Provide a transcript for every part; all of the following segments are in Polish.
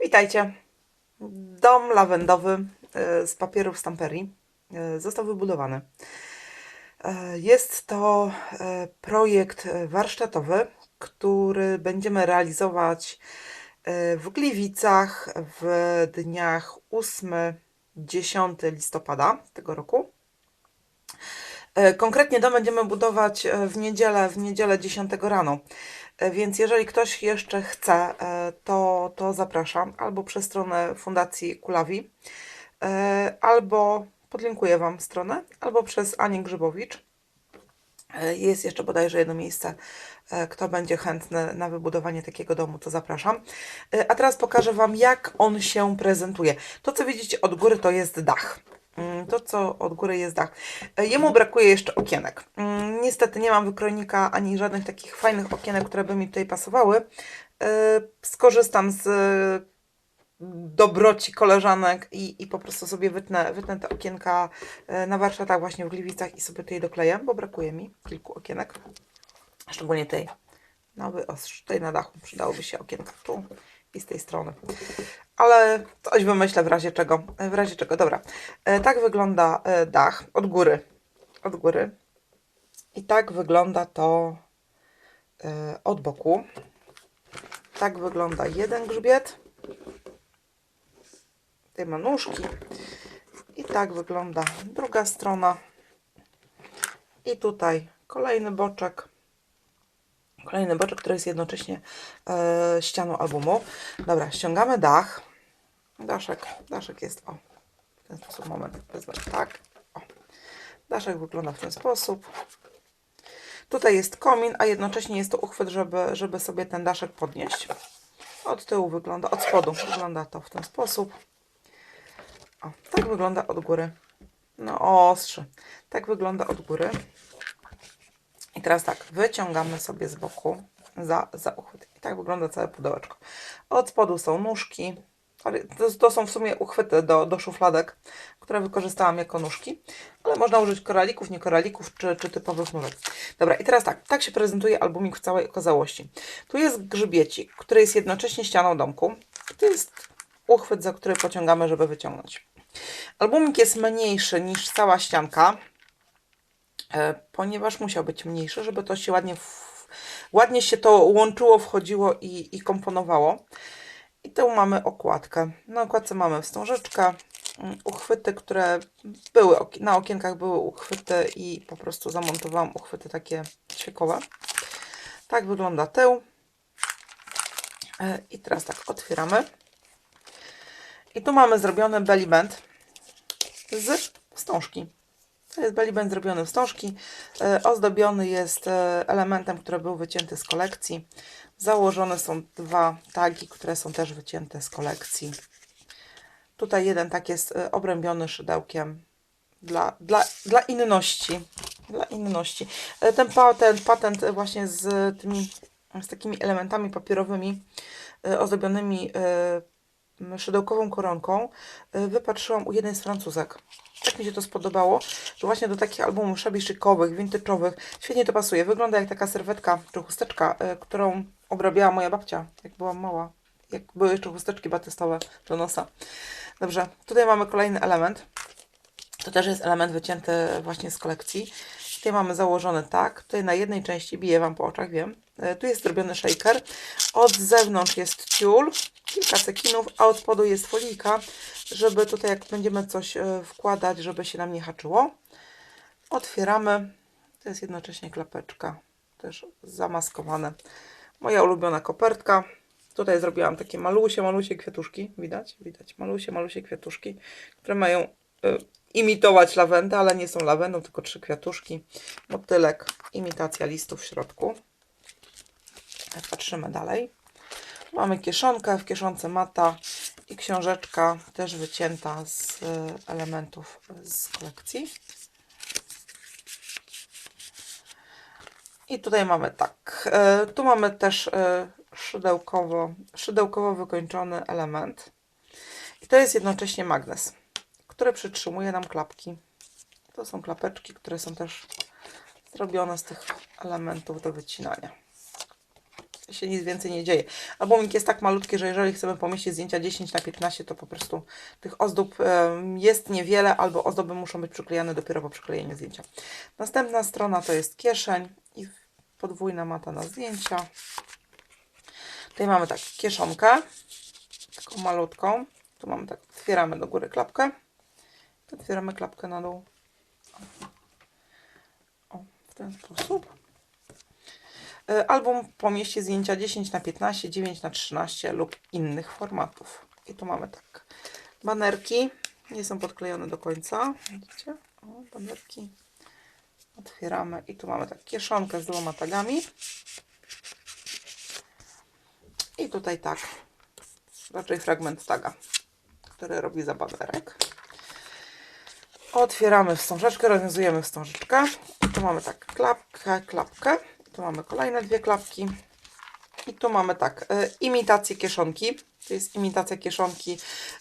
Witajcie. Dom lawendowy e, z papierów stamperii e, został wybudowany. E, Jest to projekt warsztatowy, który będziemy realizować w Gliwicach w dniach 8-10 listopada tego roku. E, Konkretnie dom będziemy budować e, w niedzielę, w niedzielę 10 rano. E, Więc jeżeli ktoś jeszcze chce, to, to zapraszam albo przez stronę Fundacji Kulawi, albo podlinkuję Wam stronę, albo przez Anię Grzybowicz. Jest jeszcze bodajże jedno miejsce. Kto będzie chętny na wybudowanie takiego domu, to zapraszam. A teraz pokażę Wam, jak on się prezentuje. To, co widzicie od góry, to jest dach. Mm, To, co od góry jest dach. E, Jemu brakuje jeszcze okienek. Mm, Niestety nie mam wykrojnika ani żadnych takich fajnych okienek, które by mi tutaj pasowały. E, Skorzystam z e, dobroci koleżanek i, i po prostu sobie wytnę, wytnę te okienka e, na warsztatach właśnie w Gliwicach i sobie tutaj dokleję, bo brakuje mi kilku okienek. Szczególnie tej. No wyostrz, tutaj na dachu przydałoby się okienka tu i z tej strony. Ale coś wymyślę w razie czego. W razie czego, dobra. E, Tak wygląda e, dach od góry. Od góry. I tak wygląda to e, od boku. Tak wygląda jeden grzbiet. Tutaj ma nóżki. I tak wygląda druga strona. I tutaj kolejny boczek. Kolejny boczek, który jest jednocześnie e, ścianą albumu. Dobra, ściągamy dach. Daszek, daszek jest o. W ten sposób, moment, wezmę tak. O. Daszek wygląda w ten sposób. Tutaj jest komin, a jednocześnie jest to uchwyt, żeby, żeby sobie ten daszek podnieść. Od tyłu wygląda, od spodu wygląda to w ten sposób. O, tak wygląda od góry. No ostrzy. Tak wygląda od góry. I teraz tak, wyciągamy sobie z boku za, za uchwyt. I tak wygląda całe pudełeczko. Od spodu są nóżki. To, to są w sumie uchwyty do, do szufladek, które wykorzystałam jako nóżki. Ale można użyć koralików, nie koralików, czy, czy typowych nóżek. Dobra, i teraz tak, tak się prezentuje albumik w całej okazałości. Tu jest grzbiecik, który jest jednocześnie ścianą domku. To jest uchwyt, za który pociągamy, żeby wyciągnąć. Albumik jest mniejszy niż cała ścianka, ponieważ musiał być mniejszy, żeby to się ładnie, ładnie się to łączyło, wchodziło i, i komponowało. I tu mamy okładkę. Na okładce mamy wstążeczkę, mm, uchwyty, które były, na okienkach były uchwyty i po prostu zamontowałam uchwyty takie ćwiekowe. Tak wygląda tył. E, I teraz tak, otwieramy. I tu mamy zrobiony belly band z wstążki. To jest belly band zrobiony w wstążki. E, Ozdobiony jest e, elementem, który był wycięty z kolekcji. Założone są dwa tagi, które są też wycięte z kolekcji. Tutaj jeden tak jest e, obrębiony szydełkiem dla, dla, dla inności. Dla inności. Ten patent, patent właśnie z tymi z takimi elementami papierowymi ozdobionymi szydełkową koronką e, wypatrzyłam u jednej z Francuzek. Tak mi się to spodobało, że właśnie do takich albumów szabiszykowych, vintage'owych świetnie to pasuje. Wygląda jak taka serwetka czy chusteczka, e, którą obrabiała moja babcia, jak byłam mała. Jak były jeszcze chusteczki batystowe do nosa. Dobrze, tutaj mamy kolejny element. To też jest element wycięty właśnie z kolekcji. Tutaj mamy założony tak. Tutaj na jednej części bije Wam po oczach, wiem. E, Tu jest zrobiony shaker. Od zewnątrz jest ciul, kilka cekinów, a od spodu jest folika, żeby tutaj jak będziemy coś e, wkładać, żeby się nam nie haczyło. Otwieramy. To jest jednocześnie klapeczka. Też zamaskowane. Moja ulubiona kopertka. Tutaj zrobiłam takie malusie, malusie kwiatuszki. Widać? Widać. Malusie, malusie kwiatuszki, które mają y, imitować lawendę, ale nie są lawendą, tylko trzy kwiatuszki. Motylek, imitacja listów w środku. Patrzymy dalej. Mamy kieszonkę, w kieszonce mata i książeczka też wycięta z y, elementów z kolekcji. I tutaj mamy tak. e, Tu mamy też e, szydełkowo, szydełkowo wykończony element. I to jest jednocześnie magnes, który przytrzymuje nam klapki. To są klapeczki, które są też zrobione z tych elementów do wycinania. Się nic więcej nie dzieje. Albumik jest tak malutki, że jeżeli chcemy pomieścić zdjęcia 10 na 15, to po prostu tych ozdób jest niewiele, albo ozdoby muszą być przyklejane dopiero po przyklejeniu zdjęcia. Następna strona to jest kieszeń i podwójna mata na zdjęcia. Tutaj mamy tak kieszonkę, taką malutką. Tu mamy tak, otwieramy do góry klapkę, otwieramy klapkę na dół. O, w ten sposób. E, Album pomieści zdjęcia 10 na 15, 9 na 13 lub innych formatów. I tu mamy tak. Banerki nie są podklejone do końca. Widzicie? O, banerki. Otwieramy i tu mamy tak kieszonkę z dwoma tagami. I tutaj tak. Raczej fragment taga, który robi za banerek. Otwieramy wstążeczkę, rozwiązujemy wstążeczkę. I tu mamy tak klapkę, klapkę. Tu mamy kolejne dwie klapki. I tu mamy tak, e, imitację kieszonki. To jest imitacja kieszonki.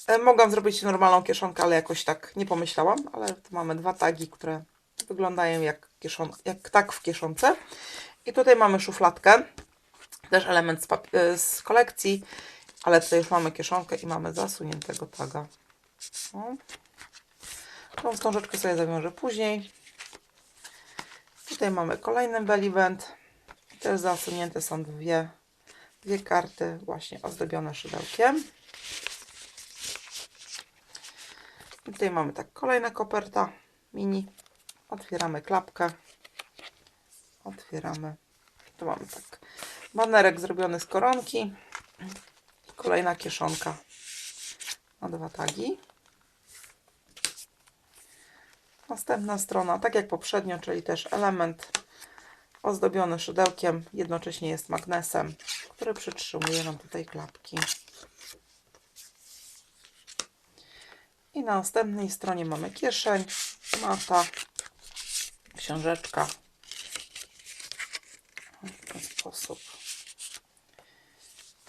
E, mogłam zrobić normalną kieszonkę, ale jakoś tak nie pomyślałam. Ale tu mamy dwa tagi, które wyglądają jak, kieszon, jak tak w kieszonce. I tutaj mamy szufladkę. Też element z, e, z kolekcji. Ale tutaj już mamy kieszonkę i mamy zasuniętego taga. O. Tą wstążeczkę sobie zawiążę później. Tutaj mamy kolejny belly band. Też zasunięte są dwie, dwie karty właśnie ozdobione szydełkiem. I tutaj mamy tak kolejna koperta mini. Otwieramy klapkę. Otwieramy. Tu mamy tak banerek zrobiony z koronki. Kolejna kieszonka na dwa tagi. Następna strona, tak jak poprzednio, czyli też element ozdobiony szydełkiem, jednocześnie jest magnesem, który przytrzymuje nam tutaj klapki. I na następnej stronie mamy kieszeń, mata, książeczka. W ten sposób.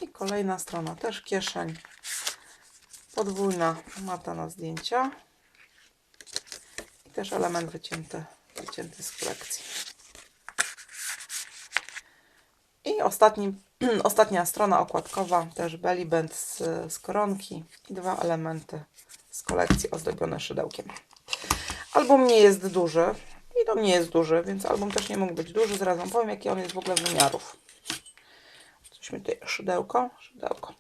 I kolejna strona, też kieszeń, podwójna mata na zdjęcia i też element wycięty, wycięty z kolekcji. I ostatni, ostatnia strona okładkowa, też belly band z, z koronki i dwa elementy z kolekcji ozdobione szydełkiem. Album nie jest duży i to nie jest duży, więc album też nie mógł być duży. Zaraz Wam powiem, jaki on jest w ogóle wymiarów. Coś mi tutaj, szydełko, szydełko.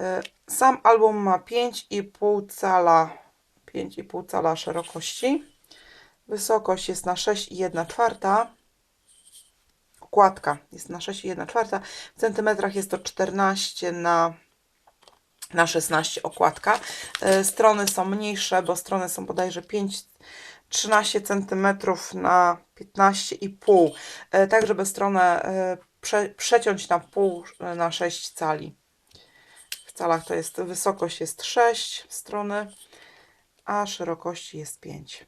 Y, Sam album ma 5,5 cala, 5,5 cala szerokości. Wysokość jest na 6,1 czwarta. Okładka jest na 6,1 czwarta. W centymetrach jest to 14 na, na 16 okładka. E, Strony są mniejsze, bo strony są bodajże 5, 13 cm na 15,5. E, Tak, żeby stronę e, prze, przeciąć na pół na 6 cali. W calach to jest wysokość jest 6 strony, a szerokości jest 5.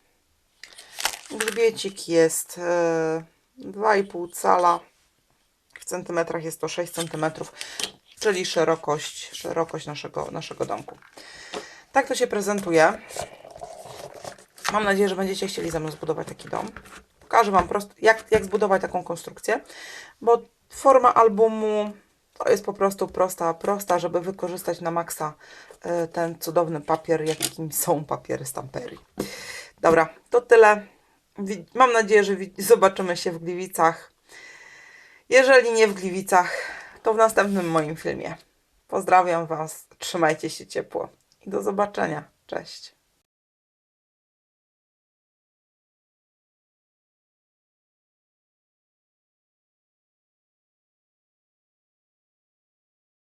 Grzbiecik jest 2,5 cala. W centymetrach jest to 6 centymetrów, czyli szerokość, szerokość naszego, naszego domku. Tak to się prezentuje. Mam nadzieję, że będziecie chcieli ze mną zbudować taki dom. Pokażę Wam prosto, jak, jak zbudować taką konstrukcję, bo forma albumu to jest po prostu prosta, prosta, żeby wykorzystać na maksa e, ten cudowny papier, jakim są papiery stamperii. Dobra, to tyle. Mam nadzieję, że zobaczymy się w Gliwicach. Jeżeli nie w Gliwicach, to w następnym moim filmie. Pozdrawiam Was, trzymajcie się ciepło i do zobaczenia. Cześć.